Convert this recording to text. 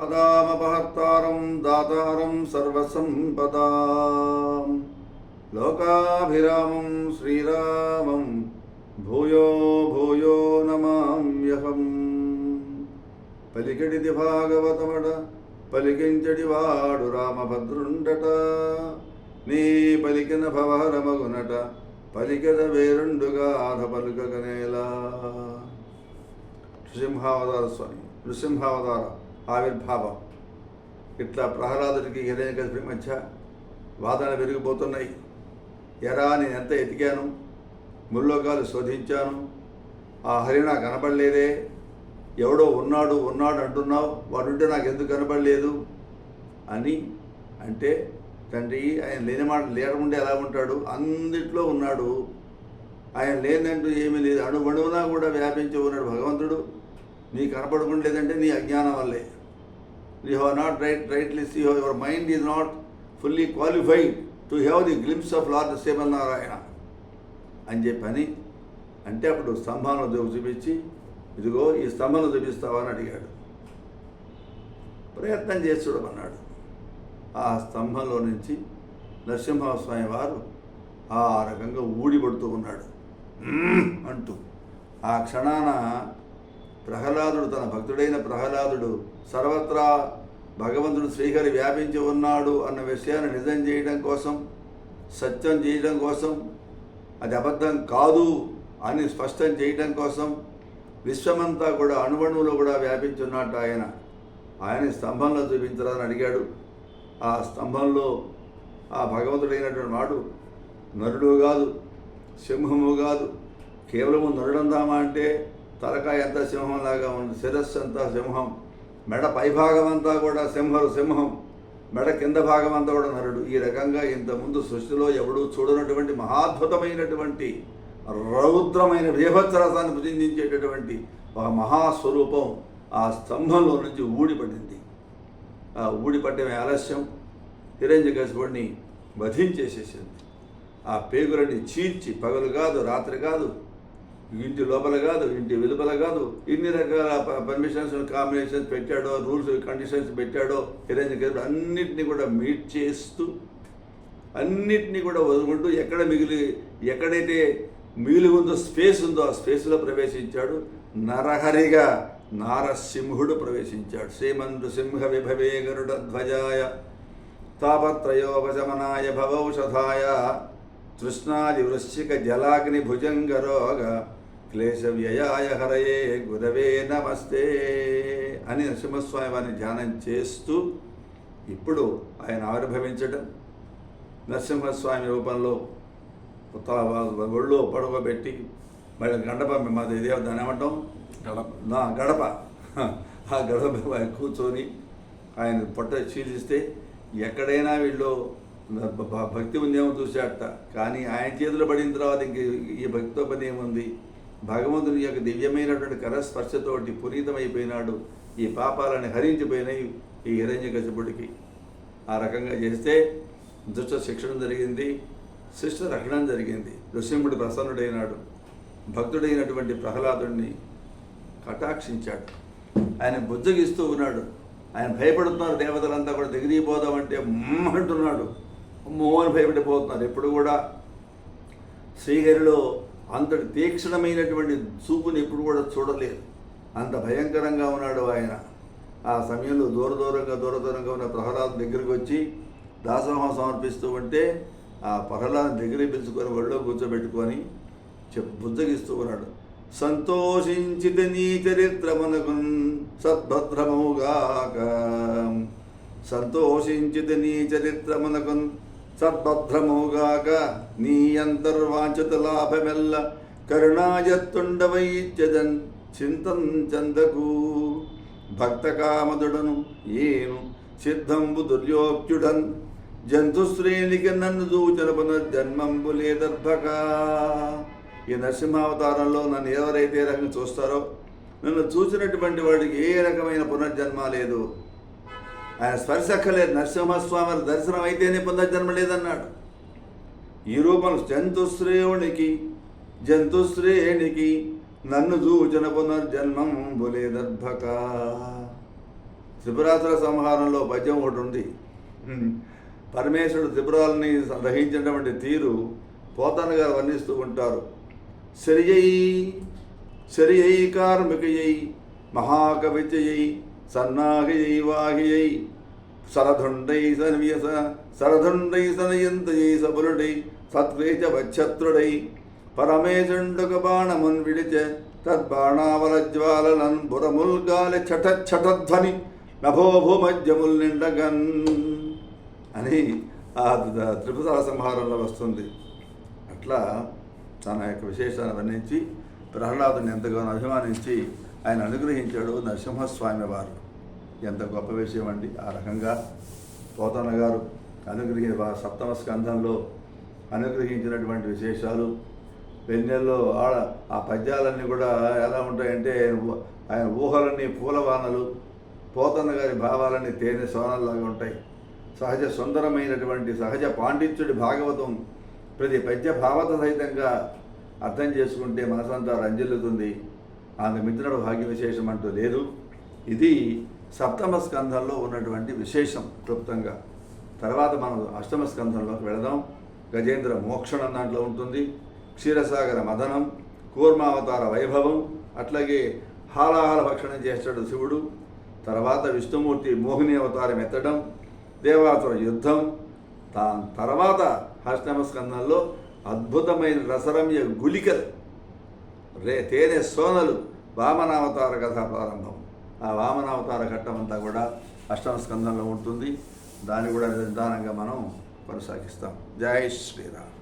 పదామపహర్తారం దాతారం సర్వసంపదా లోకాభిరామం శ్రీరామం భూయో భూయో నమామ్యహం పలికిడిది భాగవతమడ పలికించడి వాడు రామభద్రుండట నీ పలికిన భవహరమగునట పలికెద వేరుండుగా ఆధ పలుకగనేలా నృసింహావతార స్వామి నృసింహావతార ఆవిర్భావం. ఇట్లా ప్రహ్లాదుడికి హిరణ్యకశిపుడి మధ్య వాదన పెరిగిపోతున్నాయి ఎరా నేను ఎంత ఎతికాను? ముల్లోకాలు శోధించాను. ఆ హరి నాకు కనపడలేదే. ఎవడో ఉన్నాడు ఉన్నాడు అంటున్నావు. వాడుంటే నాకు ఎందుకు కనపడలేదు? అని అంటే తండ్రి ఆయన లేని మాట లేకుండా ఎలా ఉంటాడు? అందిట్లో ఉన్నాడు. ఆయన లేదంటూ ఏమీ లేదు. అణువణువునా కూడా వ్యాపించి ఉన్నాడు భగవంతుడు. నీ కనపడకుండలేదంటే నీ అజ్ఞానం వల్లే. You have not right rightly see your mind is not fully qualified to have the glimpse of lord Srimannarayana అని చెప్పని అంటే అప్పుడు స్తంభాలను చూపించి ఇదిగో ఈ స్తంభం చూపిస్తావా అని అడిగాడు. ప్రయత్నం చేసి చూడమన్నాడు. ఆ స్తంభంలో నుంచి నరసింహస్వామి వారు ఆ రకంగా ఊడిపడుతూ ఉన్నాడు. అంటూ. ఆ క్షణాన ప్రహ్లాదుడు తన భక్తుడైన ప్రహ్లాదుడు సర్వత్రా భగవంతుడు శ్రీహరి వ్యాపించి ఉన్నాడు అన్న విషయాన్ని నిజం చేయడం కోసం సత్యం చేయడం కోసం అది అబద్ధం కాదు అని స్పష్టం చేయడం కోసం విశ్వమంతా కూడా అణువణువులో కూడా వ్యాపించి ఉన్నట్టు ఆయన ఆయన స్తంభంలో చూపించాలని అడిగాడు. ఆ స్తంభంలో ఆ భగవంతుడైనటువంటి వాడు నరుడు కాదు సింహము కాదు కేవలము నరుడందామా అంటే తలకాయ అంతా సింహంలాగా ఉంది శిరస్సు అంతా సింహం మెడ పైభాగం అంతా కూడా సింహరు సింహం మెడ కింద భాగం అంతా కూడా నరుడు. ఈ రకంగా ఇంతకుముందు సృష్టిలో ఎవడూ చూడనటువంటి మహాద్భుతమైనటువంటి రౌద్రమైన బీభత్సరసాన్ని భుజించేటటువంటి ఒక మహాస్వరూపం ఆ స్తంభంలో నుంచి ఊడిపడింది. ఆ ఊడిపడ్డమే ఆలస్యం హిరంజకశిపుడిని వధించేసేసింది. ఆ పేగులని చీల్చి పగలు కాదు రాత్రి కాదు ఇంటి లోపల కాదు ఇంటి వెలుపల కాదు. ఇన్ని రకాల పర్మిషన్స్ కాంబినేషన్స్ పెట్టాడో రూల్స్ కండిషన్స్ పెట్టాడో హిరణ్యకశిపుడు అన్నిటినీ కూడా మీట్ చేస్తూ అన్నిటినీ కూడా వదులుకుంటూ ఎక్కడ మిగిలి ఎక్కడైతే మిగిలి ఉందో స్పేస్ ఉందో ఆ స్పేస్లో ప్రవేశించాడు. నరహరిగా నారసింహుడు ప్రవేశించాడు. శ్రీమంతు సింహ విభవే గరుడ ధ్వజాయ తాపత్రయోపశమనాయ భవౌషధాయ తృష్ణాది వృశ్చిక జలాగ్ని భుజంగరోగ క్లేశ వ్యయాయ హరయే గురవే నమస్తే అని నరసింహస్వామి వారిని ధ్యానం చేస్తూ ఇప్పుడు ఆయన ఆవిర్భవించడం. నరసింహస్వామి రూపంలో ఒళ్ళో పడవబెట్టి మళ్ళీ గండప మాది ఇదే దాన్ని ఏమంటాం? గడప. నా గడప. ఆ గడప కూర్చొని ఆయన పొట్ట చీలిస్తే ఎక్కడైనా వీళ్ళు భక్తి ఉందేమో చూశాట కానీ ఆయన చేతిలో పడిన తర్వాత ఇంక ఈ భక్తితో పని ఏముంది భగవంతుని యొక్క దివ్యమైనటువంటి కరస్పర్శతోటి పునీతమైపోయినాడు. ఈ పాపాలని హరించిపోయినాయి ఈ హిరణ్యకశిపుడికి ఆ రకంగా చేస్తే దుష్ట శిక్షణ జరిగింది శిష్ట రక్షణ జరిగింది. నృసింహుడు ప్రసన్నుడైనాడు. భక్తుడైనటువంటి ప్రహ్లాదుడిని కటాక్షించాడు. ఆయన బుజ్జగిస్తూ ఉన్నాడు. ఆయన భయపడుతున్నారు దేవతలంతా కూడా దగ్గరికి పోదామంటే అంటున్నాడు. అమ్మో అని భయపడిపోతున్నారు. ఎప్పుడు కూడా శ్రీహరిలో అంతటి తీక్షణమైనటువంటి చూపుని ఎప్పుడు కూడా చూడలేదు. అంత భయంకరంగా ఉన్నాడు ఆయన. ఆ సమయంలో దూర దూరంగా దూర దూరంగా ఉన్న ప్రహ్లాద్ దగ్గరికి వచ్చి దాసోహం సమర్పిస్తూ ఉంటే ఆ ప్రహ్లాద్ దగ్గర పిలుచుకొని ఒళ్ళో కూర్చోబెట్టుకొని చెప్ బుజ్జగిస్తూ ఉన్నాడు. సంతోషించిత నీ చరిత్రమునకు సద్భద్రమౌగాక సంతోషించిత నీ చరిత్రమునకు సద్భద్రముగాక నీ అంతర్వాంఛిత లాభమెల్ల కరుణాయత్తుండవైచ్చదన్ చింతం చందకు. భక్త ఏను సిద్ధంబు దుర్యోక్తుడన్ జంతుశ్రేణికి నన్ను దూచన పునర్జన్మంబు లేదర్భక. ఈ నరసింహావతారంలో నన్ను ఎవరైతే ఏ రకంగా చూస్తారో నన్ను చూసినటువంటి వాడికి ఏ రకమైన పునర్జన్మ లేదు. ఆయన స్పర్శక్కలేదు నరసింహస్వామి దర్శనం అయితేనే పునర్జన్మ లేదన్నాడు. ఈ రూపం జంతుశ్రేణికి జంతుశ్రేణికి నన్ను చూచిన పునర్జన్మం లేదర్భక త్రిపురాసుర సంహారంలో పద్యం ఒకటి ఉంది. పరమేశ్వరుడు త్రిపురాలని దహించినటువంటి తీరు పోతన్న గారు వర్ణిస్తూ ఉంటారు. శరియై శరియై కార్మికయై మహాకవిచయై சன்னாகையை வாகையை సరధుండై சனவியச సరధుండై சனயந்தையை సబలుడై சத்வேஜ வச்சத்ருடை పరమేశుండుక బాణమున్ விழிச்ச తద్బాణావల జ్వాలలన్ బురముల్గాలి చట చటధ్వని నభోభూమధ్యముల్ నిండగన్. అని ఆ త్రిపుర సంహారంలో వస్తుంది. అట్లా తన యొక్క విశేషాన్ని వర్ణించి ప్రహ్లాదుని ఎంతగానో అభిమానించి ఆయన అనుగ్రహించాడు నరసింహస్వామి వారు. ఎంత గొప్ప విషయం అండి. ఆ రకంగా పోతన్న గారు అనుగ్రహి సప్తమ స్కంధంలో అనుగ్రహించినటువంటి విశేషాలు వెన్నెల్లో ఆడ ఆ పద్యాలన్నీ కూడా ఎలా ఉంటాయంటే ఆయన ఊహలన్నీ పూలవానలు పోతన్న గారి భావాలన్నీ తేనె సోనల్లాగా ఉంటాయి. సహజ సుందరమైనటువంటి సహజ పాండిత్యుడి భాగవతం ప్రతి పద్య భావత సహితంగా అర్థం చేసుకుంటే మనసంతా రంజిల్లుతుంది. ఆమె మిత్రుడు భాగ్య విశేషం అంటూ లేదు. ఇది సప్తమ స్కంధంలో ఉన్నటువంటి విశేషం క్లుప్తంగా. తర్వాత మనం అష్టమ స్కంధంలోకి వెళదాం. గజేంద్ర మోక్షణం దాంట్లో ఉంటుంది. క్షీరసాగర మదనం కూర్మావతార వైభవం అట్లాగే హాలాహాల భక్షణం చేస్తాడు శివుడు. తర్వాత విష్ణుమూర్తి మోహిని అవతారం ఎత్తడం దేవాసుర యుద్ధం. దాని తర్వాత అష్టమ స్కంధంలో అద్భుతమైన రసరమ్య గులికలు రే తేనె సోనలు వామనావతార కథ ప్రారంభం. ఆ వామనావతార ఘట్టం అంతా కూడా అష్టమ స్కందంలో ఉంటుంది. దాన్ని కూడా నిదానంగా మనం కొనసాగిస్తాం. జై శ్రీరామ్.